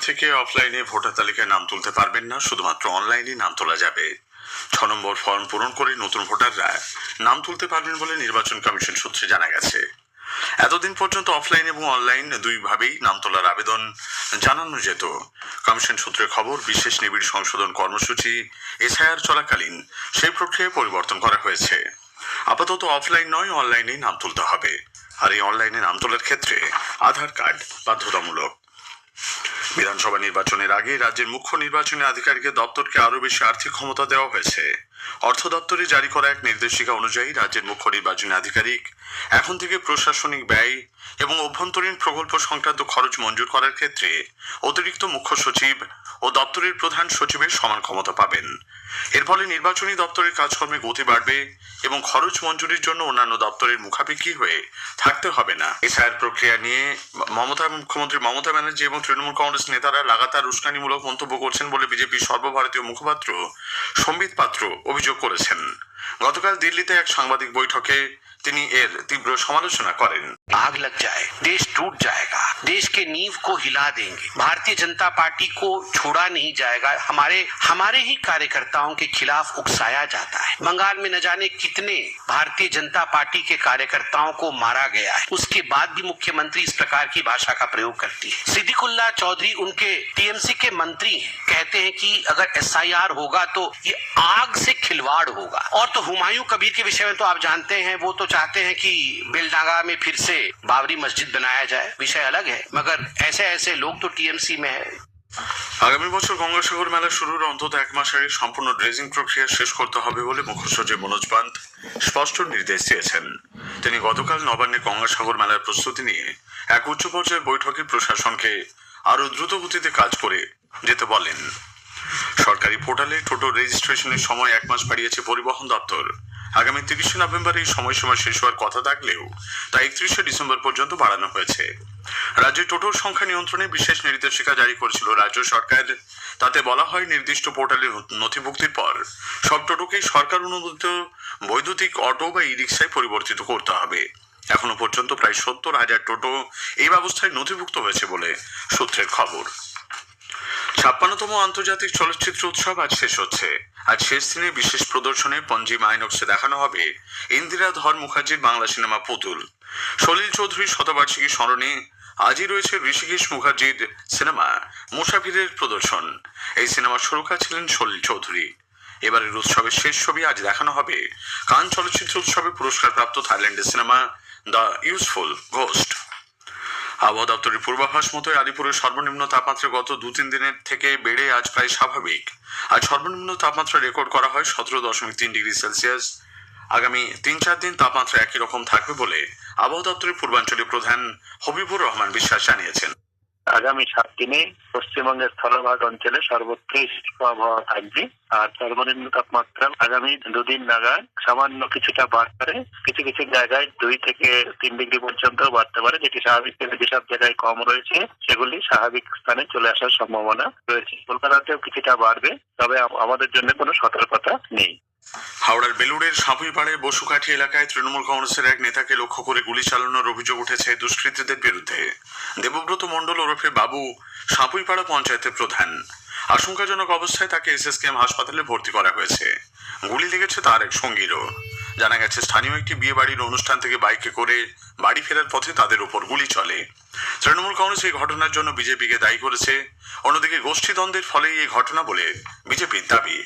থেকে অফলাইনে ভোটার তালিকায় নাম তুলতে পারবেন না, শুধুমাত্র অনলাইনে নাম তোলা যাবে। ছ নম্বর ফর্ম পূরণ করে নতুন ভোটাররা নাম তুলতে পারবেন বলে নির্বাচন কমিশন সূত্রে জানা গেছে। এতদিন পর্যন্ত অফলাইন এবং অনলাইন দুইভাবেই নাম তোলার আবেদন জানানো যেত। কমিশন সূত্রে খবর, বিশেষ নিবিড় সংশোধন কর্মসূচি এসআইআর চলাকালীন সেই প্রক্রিয়ায় পরিবর্তন করা হয়েছে। আপাতত অফলাইন নয় অনলাইনেই নাম তুলতে হবে। আর এই অনলাইনে নাম তোলার ক্ষেত্রে আধার কার্ড বাধ্যতামূলক। বিধানসভা নির্বাচনের আগে রাজ্যের মুখ্য নির্বাচনী আধিকারিকের দপ্তরকে আরও বেশি আর্থিক ক্ষমতা দেওয়া হয়েছে। অর্থ দপ্তরে জারি করা এক নির্দেশিকা অনুযায়ী রাজ্যের মুখ্য নির্বাচনী আধিকারিক এখন থেকে প্রশাসনিক ব্যয় এবং অভ্যন্তরীণ প্রকল্প সংক্রান্ত খরচ মঞ্জুর করার ক্ষেত্রে অতিরিক্ত মুখ্য সচিব ও দপ্তরের প্রধান সচিবের সমান ক্ষমতা পাবেন। এর ফলে নির্বাচনী দপ্তরের কাজকর্মে গতি বাড়বে এবং খরচ মঞ্জুরির জন্য অন্যান্য দপ্তরের মুখাপেক্ষি হয়ে থাকতে হবে না। এসআইআর প্রক্রিয়া নিয়ে মমতা মুখ্যমন্ত্রী মমতা ব্যানার্জি এবং তৃণমূল কংগ্রেস নেতারা লাগাতার উস্কানিমূলক মন্তব্য করছেন বলে বিজেপির সর্বভারতীয় মুখপাত্র সম্বিত পাত্র অভিযোগ করেছেন। গতকাল দিল্লিতে এক সাংবাদিক বৈঠকে তিনি এর তীব্র সমালোচনা করেন। আগ লাগ যায় দেশ টুট জায়গা देश के नींव को हिला देंगे। भारतीय जनता पार्टी को छोड़ा नहीं जाएगा। हमारे हमारे ही कार्यकर्ताओं के खिलाफ उकसाया जाता है। बंगाल में न जाने कितने भारतीय जनता पार्टी के कार्यकर्ताओं को मारा गया है। उसके बाद भी मुख्यमंत्री इस प्रकार की भाषा का प्रयोग करती है। सिद्दीकुल्ला चौधरी उनके टीएमसी के मंत्री हैं। कहते हैं कि अगर एसआईआर होगा तो ये आग से खिलवाड़ होगा। और तो हुमायूं कबीर के विषय में तो आप जानते हैं, वो तो चाहते हैं कि बेलडांगा में फिर से बाबरी मस्जिद बनाया जाए। विषय अलग है। मगर ऐसे ऐसे लोग तो टीएमसी में है আগামী বছর গঙ্গাসাগর মেলা শুরুর অন্তত এক মাস আগে সম্পূর্ণ ড্রেজিং প্রক্রিয়া শেষ করতে হবে বলে মুখ্য সচিব মনোজ পান্ত স্পষ্ট নির্দেশ দিয়েছেন তিনি গতকাল নবান্নে গঙ্গাসাগর মেলার প্রস্তুতি নিয়ে এক উচ্চ পর্যায়ের বৈঠকে প্রশাসনকে আরও দ্রুত গতিতে কাজ করে যেতে বলেন সরকারি পোর্টালে টোটো রেজিস্ট্রেশনের সময় এক মাস বাড়িয়েছে পরিবহন দপ্তর আগামী তিরিশে নভেম্বর এই সময়সীমা শেষ হওয়ার কথা থাকলেও তা একত্রিশে ডিসেম্বর পর্যন্ত বাড়ানো হয়েছে। রাজ্যে টোটোর সংখ্যা নিয়ন্ত্রণে বিশেষ নির্দেশিকা জারি করেছিল রাজ্য সরকার। তাতে বলা হয়, নির্দিষ্ট পোর্টালে নথিভুক্তির পর সব টোটোকেই সরকার অনুমোদিত বৈদ্যুতিক অটো বা ই রিক্সায় পরিবর্তিত করতে হবে। এখনও পর্যন্ত প্রায় সত্তর হাজার টোটো এই ব্যবস্থায় নথিভুক্ত হয়েছে বলে সূত্রের খবর। ছাপ্পান্নতম আন্তর্জাতিক চলচ্চিত্র উৎসব আজ শেষ হচ্ছে। আজ শেষ দিনে বিশেষ প্রদর্শনে পঞ্জিম আইনক্সে দেখানো হবে ইন্দিরা ধর মুখার্জির বাংলা সিনেমা পুতুল। সলিল চৌধুরীর শতবার্ষিকী স্মরণে আজই রয়েছে ঋষিকেশ মুখার্জির সিনেমা মুসাফিরের প্রদর্শন। এই সিনেমার সুরক্ষা ছিলেন সলিল চৌধুরী। এবারের উৎসবের শেষ ছবি আজ দেখানো হবে। কান চলচ্চিত্র উৎসবে পুরস্কারপ্রাপ্ত থাইল্যান্ডের সিনেমা দ্য ইউজফুল ঘোস্ট। আবহাওয়া দপ্তরের পূর্বাভাস মতো আলিপুরের সর্বনিম্ন তাপমাত্রা গত দু তিন দিনের থেকে বেড়ে আজ প্রায় স্বাভাবিক। আজ সর্বনিম্ন তাপমাত্রা রেকর্ড করা হয় সতেরো দশমিক তিন ডিগ্রি সেলসিয়াস। আগামী তিন চার দিন তাপমাত্রা একই রকম থাকবে বলে আবহাওয়া দপ্তরের পূর্বাঞ্চলীয় প্রধান হবিবুর রহমান বিশ্বাস জানিয়েছেন। আগামী সাত দিনে পশ্চিমবঙ্গের স্থলভাগ অঞ্চলে সর্বত্রই শুষ্ক আবহাওয়া থাকবে। আর সর্বনিম্ন তাপমাত্রা আগামী দুদিন নাগাদ সামান্য কিছুটা বাড়তে পারে। কিছু কিছু জায়গায় দুই থেকে তিন ডিগ্রি পর্যন্ত বাড়তে পারে, যেটি স্বাভাবিক থেকে যেসব জায়গায় কম রয়েছে, সেগুলি স্বাভাবিক স্থানে চলে আসার সম্ভাবনা রয়েছে। কলকাতাতেও কিছুটা বাড়বে, তবে আমাদের জন্য কোনো সতর্কতা নেই। হাওড়ার বেলুড়ের সাঁপুইপাড়ে বসুকাঠি এলাকায় তৃণমূল কংগ্রেসের এক নেতাকে লক্ষ্য করে গুলি চালানোর অভিযোগ উঠেছে দুষ্কৃতীদের বিরুদ্ধে। দেবব্রত মণ্ডল ওরফে বাবু সাঁপুইপাড়া পঞ্চায়েতের প্রধান। আশঙ্কাজনক অবস্থায় তাকে এসএসকেএম হাসপাতালে ভর্তি করা হয়েছে। গুলি লেগেছে তার এক সঙ্গীরও। জানা গেছে, স্থানীয় একটি বিয়ে বাড়ির অনুষ্ঠান থেকে বাইকে করে বাড়ি ফেরার পথে তাদের উপর গুলি চলে। তৃণমূল কংগ্রেস এই ঘটনার জন্য বিজেপিকে দায়ী করেছে। অন্যদিকে গোষ্ঠীদ্বন্দ্বের ফলেই এই ঘটনা বলে বিজেপির দাবি।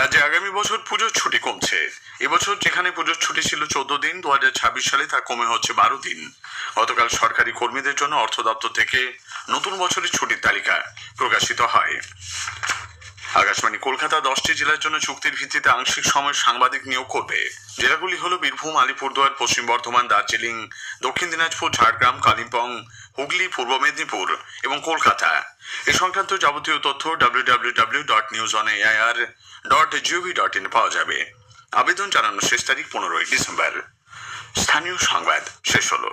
রাজ্যে আগামী বছর পুজোর ছুটি কমছে। এবছর যেখানে পুজোর ছুটি ছিল চোদ্দ দিন দুহাজার ছাব্বিশ সালে তা কমে হচ্ছে বারো দিন। গতকাল সরকারি কর্মীদের জন্য অর্থ দপ্তর থেকে নতুন বছরের ছুটির তালিকা প্রকাশিত হয়। আকাশবাণী কলকাতা দশটি জেলার জন্য চুক্তির ভিত্তিতে আংশিক সময় সাংবাদিক নিয়োগ করবে। জেলাগুলি হলো বীরভূম, আলিপুরদুয়ার, পশ্চিম বর্ধমান, দার্জিলিং, দক্ষিণ দিনাজপুর, ঝাড়গ্রাম, কালিম্পং হুগলি, পূর্ব মেদিনীপুর এবং কলকাতা। এ সংক্রান্ত যাবতীয় তথ্য W W W dot news on AIR dot GOV dot in পাওয়া যাবে। আবেদন জানানোর শেষ তারিখ পনেরোই ডিসেম্বর। স্থানীয় সংবাদ শেষ হলো।